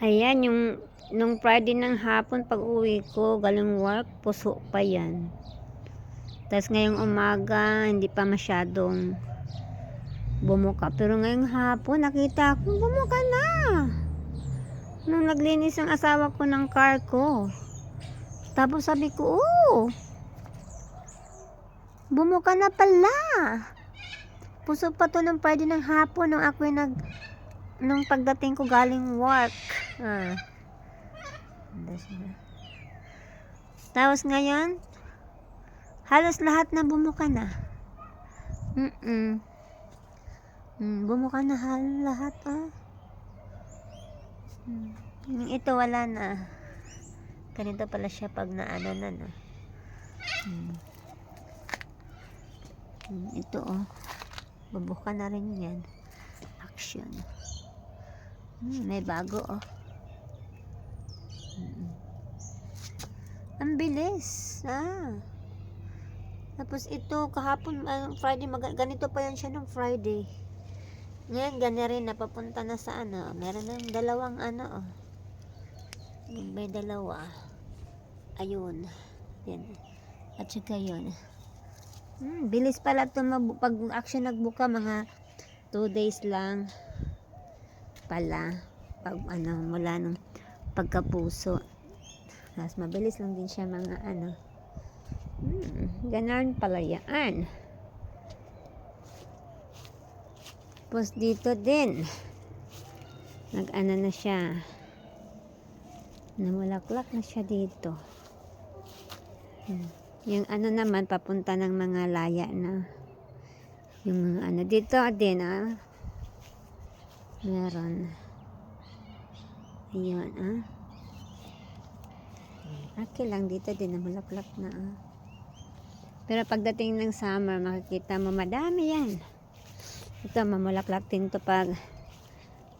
Ayan, yung nung Friday ng hapon pag uwi ko, galing work, puso pa yan. Tapos ngayong umaga, hindi pa masyadong bumuka. Pero ngayong hapon, nakita ko, bumuka na. Nung naglinis ang asawa ko ng car ko. Tapos sabi ko, oh, bumuka na pala. Puso pa to ng Friday ng hapon nung ako nag nung pagdating ko galing work. Ah. Tapos ngayon, halos lahat na bumuka na. Mm-mm. Mm, bumuka na halos lahat, ah. Mm. Ito wala na. Ganito pala siya pag naano na, no. Mm. Mm, ito, oh. Bubuka na rin yan. Action. Hmm, may bago oh. Ang bilis. Ah. Tapos ito kahapon ah, Friday mag- ganito pa yan siya nung Friday. Ngayon gani rin napapunta na sa ano. Meron ng dalawang ano oh. May dalawa. Ayun. Yan. At saka yun. Hmm, bilis pala ito pag action nagbuka mga 2 days lang pala pag ano mula nung pagkapuso. Tapos mabilis lang din siya mga ano. Hmm, ganun pala yan. Tapos dito din nag ano na siya. Namulaklak na siya dito. Hmm. yung ano naman papunta ng mga laya na. Yung mga ano dito din ah Meron. Ayan, ah. Okay lang dito din, namulaklak na, ah. Pero pagdating ng summer, makikita mo madami yan. Ito, mamulaklak din to pag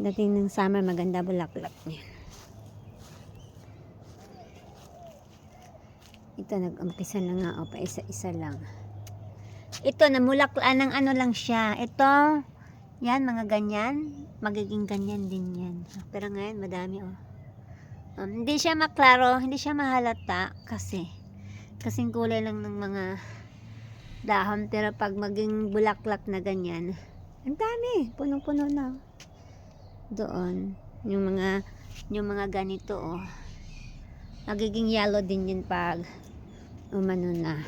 dating ng summer, maganda bulaklak niya. Ito, nag-umpisa na nga, o, pa isa-isa lang. Ito, namulaklaan ng ano lang siya. Ito, yan, mga ganyan. Magiging ganyan din yan. Pero ngayon, madami oh. Um, hindi siya maklaro, hindi siya mahalata kasi kasing kulay lang ng mga dahon. Pero pag maging bulaklak na ganyan, ang dami. Punong-puno na. Doon. Yung mga, yung mga ganito oh. Magiging yellow din yun pag umano na.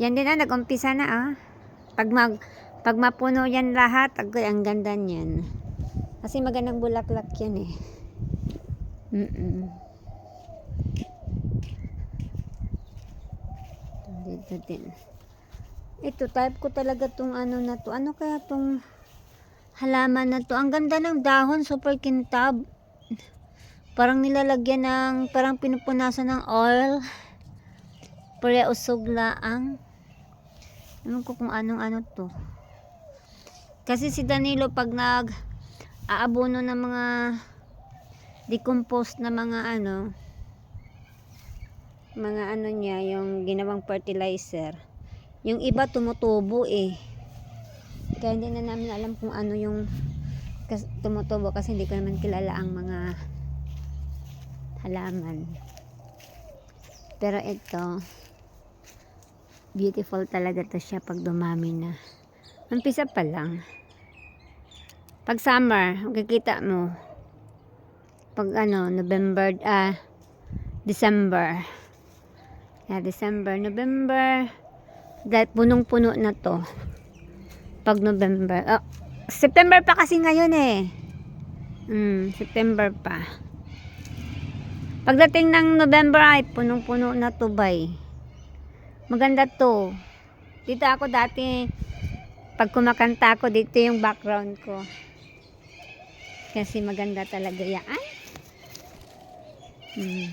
Yan din na, nag-umpisa na ah. Pag mag, pag mapuno yan lahat, agoy, ang ganda niyan. Kasi magandang bulaklak yan eh. Mm-mm. Dito din. Ito, type ko talaga tong ano na to. Ano kaya tong halaman na to? Ang ganda ng dahon, super kintab. Parang nilalagyan ng, parang pinupunasan ng oil. Pare usog laang. Ewan ko kung anong ano to. Kasi si Danilo pag nag aabono ng mga decomposed na mga ano mga ano niya yung ginawang fertilizer yung iba tumutubo eh. Kaya hindi na namin alam kung ano yung kas, tumutubo kasi hindi ko naman kilala ang mga halaman. Pero ito beautiful talaga to siya pag dumami na Umpisa pa lang. Pag summer, makikita mo. Pag ano, November, ah, December. Yeah, December, November. Dahil punong-puno na to. Pag November. Oh, September pa kasi ngayon eh. Hmm, September pa. Pagdating ng November ay punong-puno na to bay. Maganda to. Dito ako dati pag kumakanta ako dito yung background ko. Kasi maganda talaga yan. Hmm.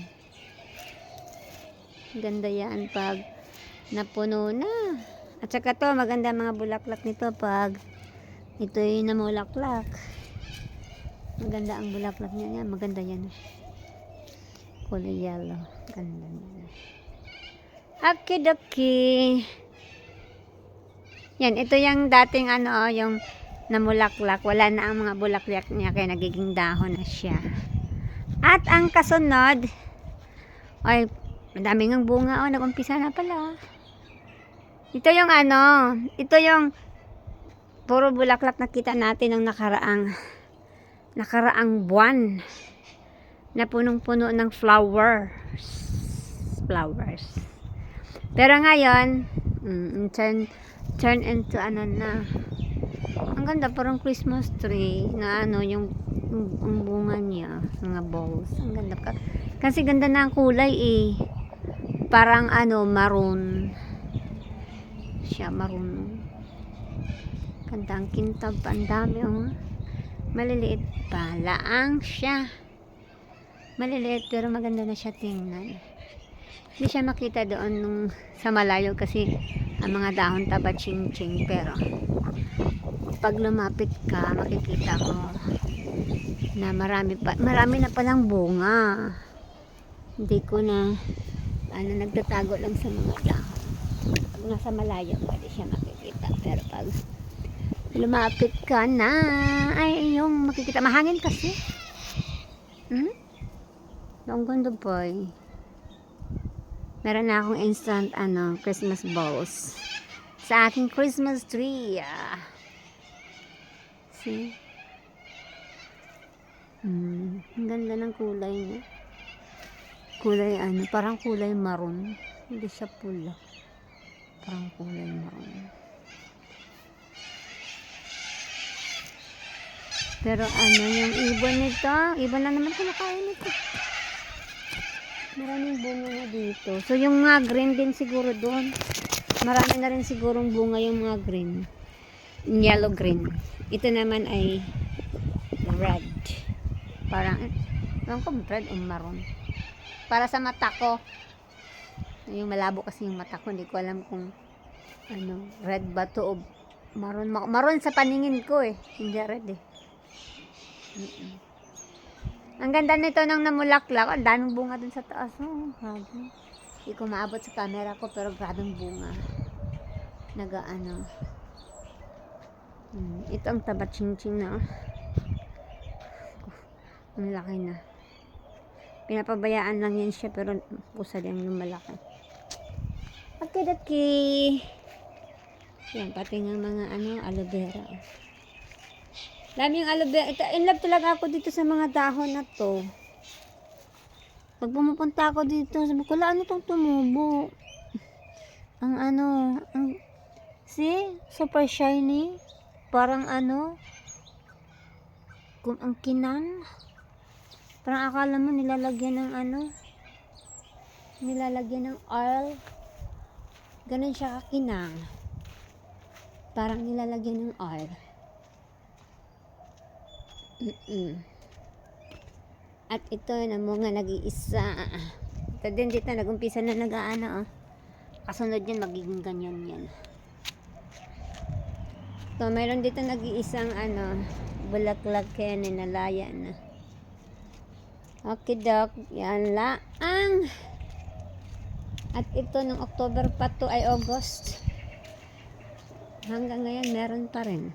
ganda yan pag napuno na. At saka to maganda mga bulaklak nito pag ito yung namulaklak. Maganda ang bulaklak niya yan. Maganda yan. Kulay yellow. Ganda niya. Akidoki. Yan, ito yung dating ano, yung namulaklak. Wala na ang mga bulaklak niya kaya nagiging dahon na siya. At ang kasunod, ay, madami ng bunga. Oh, nag-umpisa na pala. Ito yung ano, ito yung puro bulaklak na kita natin ng nakaraang nakaraang buwan na punong-puno ng flowers. Flowers. Pero ngayon, mm, turn, turn into ano na. Ang ganda, parang Christmas tree na ano, yung, yung, bunga niya, mga balls. Ang ganda ka. Kasi ganda na ang kulay eh. Parang ano, maroon. Siya, maroon. Ganda ang kintab, ang dami oh. Maliliit pa. Laang siya. Maliliit pero maganda na siya tingnan. Hindi siya makita doon nung sa malayo kasi ang mga dahon taba ching ching pero pag lumapit ka makikita mo na marami pa marami na palang bunga. Hindi ko na ano nagtatago lang sa mga dahon. Pag nasa malayo pwede siya makikita. Pero pag lumapit ka na ay yung makikita. Mahangin kasi. Hmm? ang ganda boy meron na akong instant ano Christmas balls. Sa aking Christmas tree ah. see? Hmm, ang ganda ng kulay niya. Kulay ano parang kulay maroon. Hindi siya pula. Parang kulay maroon. Pero ano, yung ibon nito, ibon na naman kumakain nito. Maraming bunga na dito. So, yung mga green din siguro doon. Marami na rin sigurong bunga yung mga green. Yellow green. Ito naman ay red. Parang, ewan ko, red o maroon. Para sa mata ko. Yung malabo kasi yung mata ko. Hindi ko alam kung ano, red ba to o maroon. Ma- Maroon sa paningin ko eh. Hindi red eh. Mm-mm. Ang ganda nito ng namulaklak. Ang daming bunga dun sa taas. Oh, grabe. Hindi ko maabot sa camera ko pero grabing bunga. Naga ano. Hmm, ito ang taba ching-ching na. oh. Ang laki na. Pinapabayaan lang yan siya pero pusa din yung malaki. Okay, daki. Yan, pati nga mga ano, aloe vera. oh. Dami yung aloe vera. In love talaga ako dito sa mga dahon na to. Pag pumupunta ako dito, sabi ko, "La, ano tong tumubo? Ang ano, ang, see? Super shiny. Parang ano, kung ang kinang. Parang akala mo nilalagyan ng ano, nilalagyan ng oil. Ganun siya kakinang. Parang nilalagyan ng oil. Mm-mm. At ito na mga nag-iisa. Ito din dito, nag-umpisa na nag-aano. Oh. Kasunod yan, magiging ganyan yan. So, mayroon dito nag-iisang ano, bulaklak kaya ninalaya na. Okay, Doc. Yan laang. At ito, ng October pa to ay August. Hanggang ngayon, meron pa rin.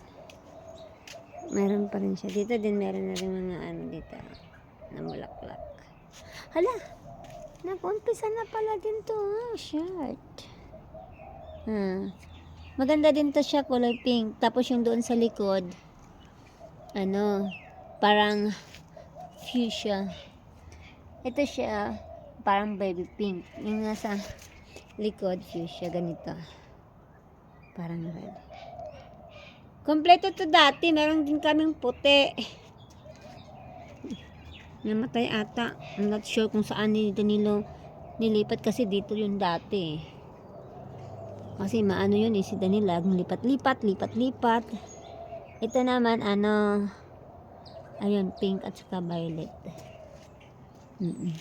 Meron pa rin siya. Dito din meron na rin mga ano dito na mulaklak. Hala! Nag-umpisa na pala din to. Ah, shirt. Ah. Maganda din to siya, kulay pink. Tapos yung doon sa likod, ano, parang fuchsia. Ito siya, parang baby pink. Yung nasa likod, fuchsia, ganito. Parang red. Kompleto to dati. Meron din kaming puti. Namatay ata. I'm not sure kung saan nito nilo nilipat kasi dito yung dati. Kasi maano yun eh, si Danila, lipat-lipat, lipat-lipat. Ito naman, ano, ayun, pink at saka violet. Mm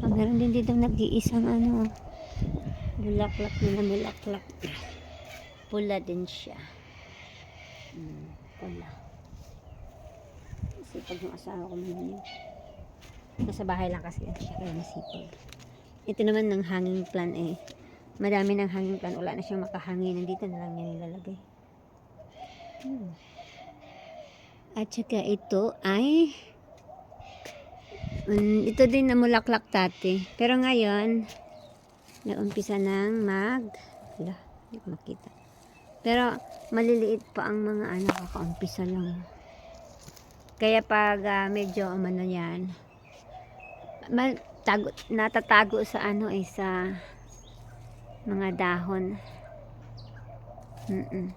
Ah, meron din dito nag-iisang ano, bulaklak na bulaklak. Pula din siya. Mm, pula. Sipag ng asawa ko man. Nasa bahay lang kasi yan siya, kaya masipag. Ito naman ng hanging plant eh. Madami ng hanging plant. Wala na siyang makahangin. Nandito na lang niya nilalagay. Hmm. At saka ito ay Mm, ito din na mulaklak dati. Pero ngayon, naumpisa nang mag... Wala, hindi ko makita. Pero maliliit pa ang mga ano, kakaumpisa lang. Kaya pag ah, medyo umano yan, mal, tago, natatago sa ano eh, sa mga dahon. Mm-mm.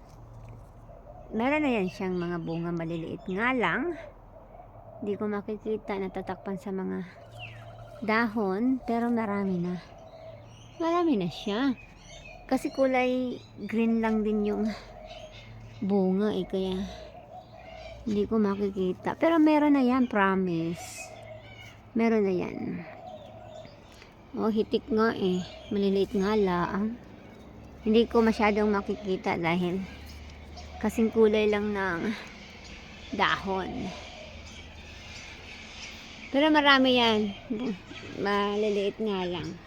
Meron na yan siyang mga bunga maliliit nga lang. Hindi ko makikita natatakpan sa mga dahon, pero marami na. Marami na siya. Kasi kulay green lang din yung bunga eh, kaya hindi ko makikita. Pero meron na yan, promise. Meron na yan. Oh, hitik nga eh. Maliliit nga lang. Hindi ko masyadong makikita dahil kasing kulay lang ng dahon. Pero marami yan. Maliliit nga lang.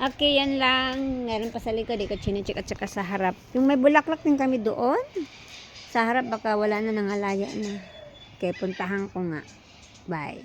Okay, yan lang. Meron pa sa likod. Ikaw chinecheck at saka sa harap. Yung may bulaklak din kami doon. Sa harap baka wala na nangalaya na. Kaya puntahan ko nga. Bye.